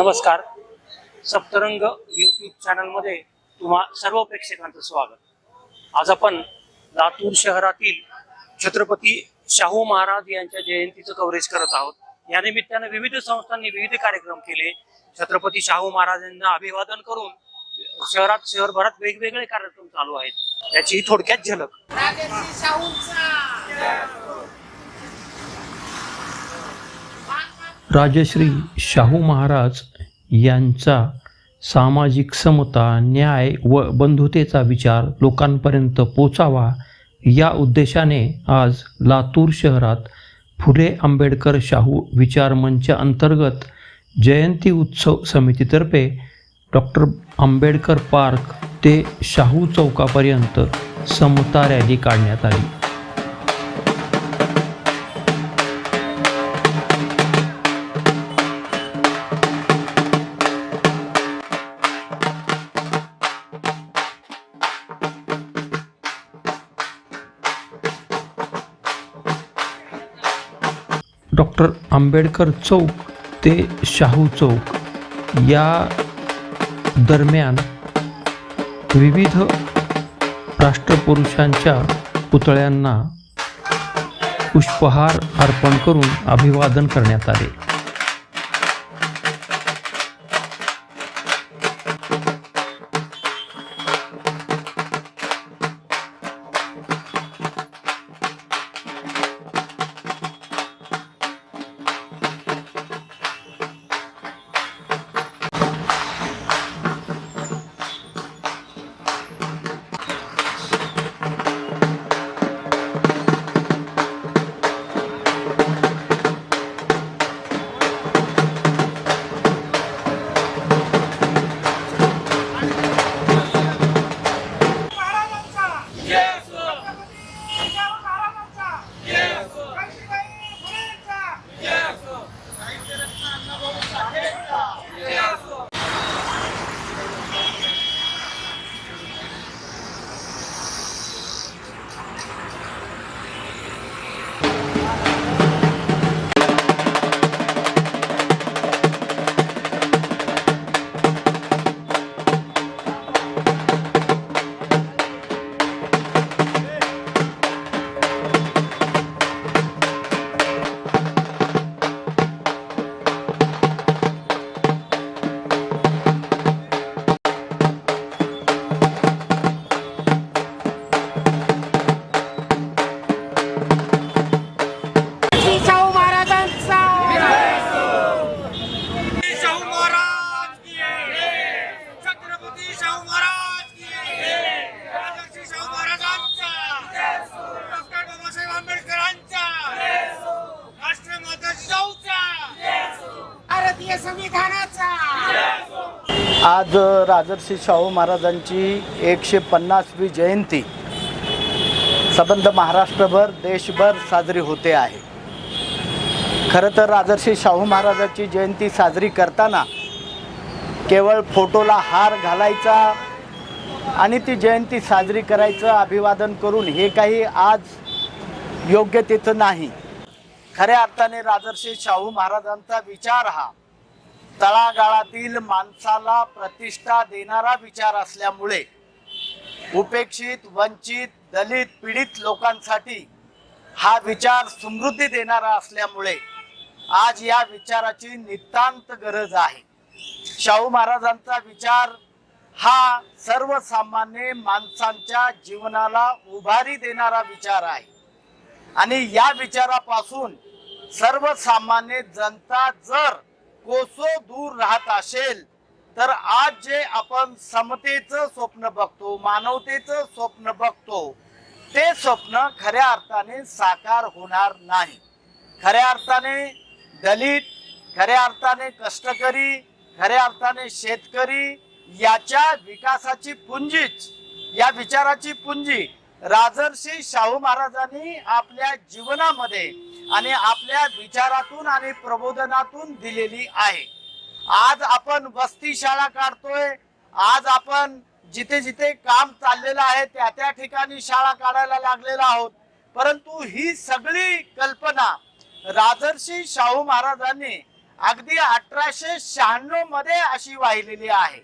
नमस्कार. सप्तरंग यूट्यूब चॅनलमध्ये तुम्हा सर्व प्रेक्षकांचं स्वागत. आज आपण लातूर शहरातील छत्रपती शाहू महाराज यांच्या जयंतीचं कव्हरेज करत आहोत. या निमित्ताने विविध संस्थांनी विविध कार्यक्रम केले. छत्रपती शाहू महाराजांना अभिवादन करून शहरात शहरभरात वेगवेगळे कार्यक्रम चालू आहेत. याची ही थोडक्यात झलक. राजश्री शाहू महाराज यांचा सामाजिक समता न्याय व बंधुतेचा विचार लोकांपर्यंत पोचावा या उद्देशाने आज लातूर शहरात फुले आंबेडकर शाहू विचार मंच अंतर्गत जयंती उत्सव समितीतर्फे डॉक्टर आंबेडकर पार्क ते शाहू चौकापर्यंत समता रॅली काढण्यात आली. डॉक्टर आंबेडकर चौक ते शाहू चौक या दरम्यान विविध राष्ट्रपुरुषांच्या पुतळ्यांना पुष्पहार अर्पण करून अभिवादन करण्यात आले. आज राजर्षी शाहू महाराजांची एकशे पन्नासवी जयंती. सबंध महाराष्ट्रभर देशभर साजरी होते आहे. खरं तर राजर्षी शाहू महाराजांची जयंती साजरी करताना केवळ फोटोला हार घालायचा आणि ती जयंती साजरी करायचं अभिवादन करून हे काही आज योग्य तिथं नाही. खऱ्या अर्थाने राजर्षी शाहू महाराजांचा विचार हा तळागाळातील माणसाला प्रतिष्ठा देणारा विचार असल्यामुळे उपेक्षित वंचित दलित पीडित लोकांसाठी हा विचार समृद्धी देणारा असल्यामुळे आज या विचाराची नितांत गरज आहे. शाहू महाराजांचा विचार हा सर्वसामान्य माणसांच्या जीवनाला उभारी देणारा विचार आहे. आणि या विचारापासून सर्वसामान्य जनता जर कोसो दूर राहत असेल तर आज जे आपण समतेचं स्वप्न बघतो मानवतेचं स्वप्न बघतो ते स्वप्न खऱ्या अर्थाने साकार होणार नाही. खऱ्या अर्थाने दलित खऱ्या अर्थाने कष्टकरी खऱ्या अर्थाने शेतकरी याच्या विकासाची पुंजीच या विचाराची पुंजी राजर्षी शाहू महाराजांनी आपल्या जीवनामध्ये आणि आपल्या विचारातून आणि प्रबोधनातून दिलेली आहे. आज आपण वस्ती शाळा काढतोय. आज आपण जिथे जिथे काम चाललेलं आहे त्या त्या ठिकाणी शाळा काढायला लागलेलो आहोत. परंतु ही सगळी कल्पना राजर्षी शाहू महाराजांनी अगदी अठराशे शहाण्णवमध्ये अशी वाहिलेली आहे.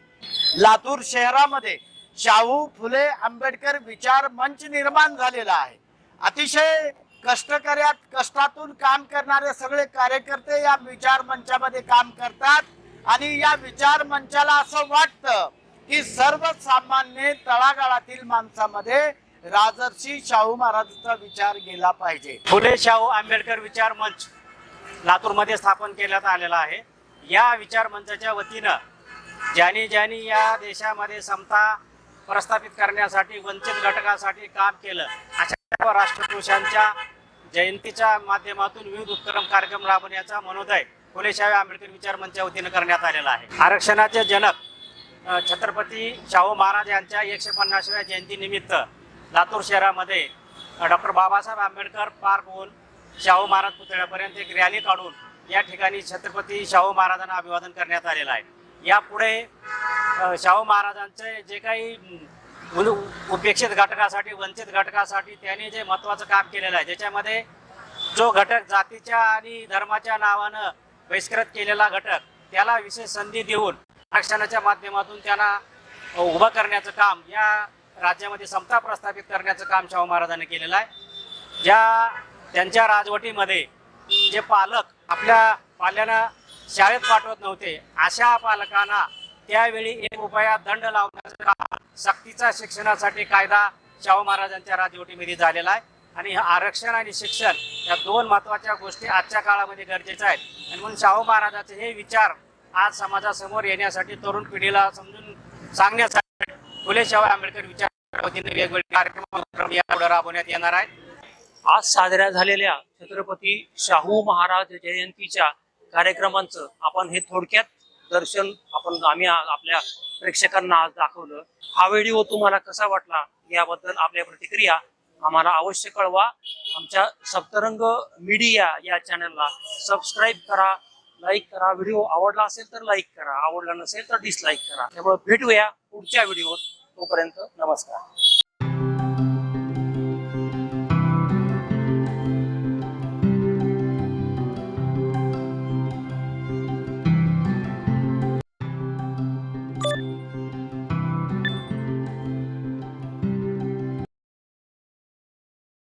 लातूर शहरामध्ये शाहू फुले आंबेडकर विचार मंच निर्माण झालेला आहे. अतिशय कष्टकऱ्यात कष्टातून काम करणारे सगळे कार्यकर्ते या विचार मंचामध्ये काम करतात. आणि या विचार मंचाला असं वाटतं की सर्वसामान्य तळागाळातील माणसामध्ये राजर्षी शाहू महाराजांचा विचार गेला पाहिजे. फुले शाहू आंबेडकर विचार मंच लातूरमध्ये स्थापन केल्यात आलेला आहे. या विचार मंचाच्या वतीनं ज्यांनी ज्यांनी या देशामध्ये समता प्रस्थापित करण्यासाठी वंचित घटकासाठी काम केलं अशा राष्ट्रपुरुषांच्या जयंतीच्या माध्यमातून विविध उपक्रम कार्यक्रम राबवण्याचा मनोदय फुले आंबेडकर विचार मंचच्या वतीनं करण्यात आलेला आहे. आरक्षणाचे जनक छत्रपती शाहू महाराज यांच्या एकशे पन्नासव्या जयंतीनिमित्त लातूर शहरामध्ये डॉक्टर बाबासाहेब आंबेडकर पार्कहून शाहू महाराज पुतळ्यापर्यंत एक रॅली काढून या ठिकाणी छत्रपती शाहू महाराजांना अभिवादन करण्यात आलेलं आहे. यापुढे शाहू महाराजांचे जे काही उपेक्षित घटकासाठी वंचित घटकासाठी त्यांनी जे महत्त्वाचं काम केलेलं आहे ज्याच्यामध्ये जो घटक जातीच्या आणि धर्माच्या नावानं बहिष्कृत केलेला घटक त्याला विशेष संधी देऊन आरक्षणाच्या माध्यमातून त्यांना उभं करण्याचं काम या राज्यामध्ये समता प्रस्थापित करण्याचं काम शाहू महाराजांनी केलेलं आहे. ज्या त्यांच्या राजवटीमध्ये जे पालक आपल्या पाल्यांना शाळेत पाठवत नव्हते अशा पालकांना त्यावेळी एक रुपया दंड लावण्याचं काम सक्तीचा शिक्षणासाठी कायदा शाहू महाराजांच्या राजवटीमध्ये झालेला आहे. आणि आरक्षण आणि शिक्षण या दोन महत्त्वाच्या गोष्टी आजच्या काळामध्ये गरजेच्या आहेत. आणि म्हणून शाहू महाराजांचे हे विचार आज समाजासमोर येण्यासाठी तरुण पिढीला समजून सांगण्यासाठी फुले शाहू आंबेडकर विचार वतीने वेगवेगळे कार्यक्रम यापुढे राबवण्यात येणार आहेत आज साजऱ्या झालेल्या छत्रपती शाहू महाराज जयंतीच्या कार्यक्रमांचं आपण हे थोडक्यात दर्शन आपण आम्ही आपल्या प्रेक्षकांना आज दाखवलं. हा व्हिडिओ तुम्हाला कसा वाटला याबद्दल आपल्या प्रतिक्रिया आम्हाला अवश्य कळवा. आमच्या सप्तरंग मीडिया या चॅनलला सबस्क्राईब करा लाईक करा. व्हिडिओ आवडला असेल तर लाईक करा आवडला नसेल तर डिसलाईक करा. त्यामुळे भेटूया पुढच्या व्हिडिओत. तोपर्यंत नमस्कार.